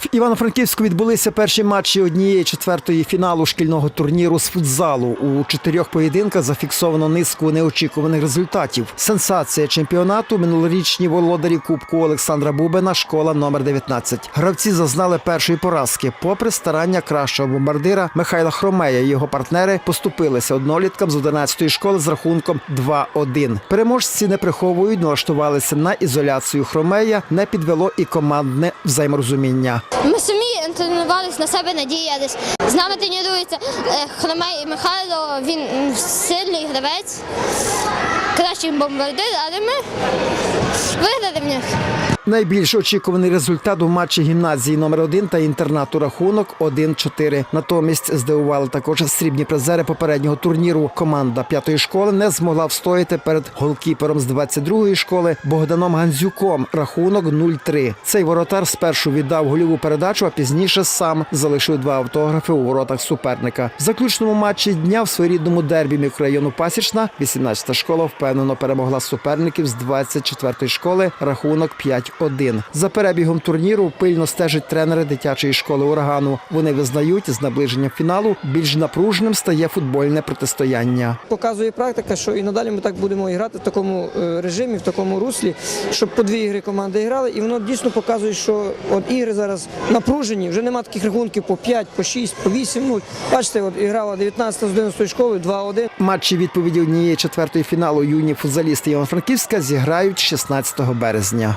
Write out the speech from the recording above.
В Івано-Франківську відбулися перші матчі однієї четвертої фіналу шкільного турніру з футзалу. У чотирьох поєдинках зафіксовано низку неочікуваних результатів. Сенсація чемпіонату минулорічні володарі Кубку Олександра Бубена, школа номер 19. Гравці зазнали першої поразки. Попри старання кращого бомбардира Михайла Хромея, його партнери поступилися одноліткам з 11-ї школи з рахунком 2-1. Переможці не приховують, налаштувалися на ізоляцію Хромея. Не підвело і командне взаєморозуміння. Ми самі тренувалися на себе, надіялись. З нами тренується е, Хромей Михайло, він сильний гравець, кращий бомбардир, але ми виграли в них. Найбільш очікуваний результат у матчі гімназії номер 1 та інтернату рахунок 1-4. Натомість здивували також срібні призери попереднього турніру. Команда п'ятої школи не змогла встояти перед голкіпером з 22-ї школи Богданом Гандзюком. Рахунок 0-3. Цей воротар спершу віддав гольову передачу, а пізніше сам залишив два автографи у воротах суперника. В заключному матчі дня в своєрідному дербі мікрорайону Пасічна 18-та школа впевнено перемогла суперників з 24-ї школи. Рахунок 5-1. За перебігом турніру пильно стежать тренери дитячої школи урагану. Вони визнають, з наближенням фіналу більш напруженим стає футбольне протистояння. Показує практика, що і надалі ми так будемо грати в такому е, режимі, в такому руслі, щоб по дві ігри команди грали, і воно дійсно показує, що от ігри зараз напружені, вже немає таких рахунків по 5, по 6, по 8 0 Бачите, от іграла 19 з 11 школи, 2-1. Матчі відповіді однієї четвертої фіналу юні футзалісти Івано-Франківська зіграють 16 березня.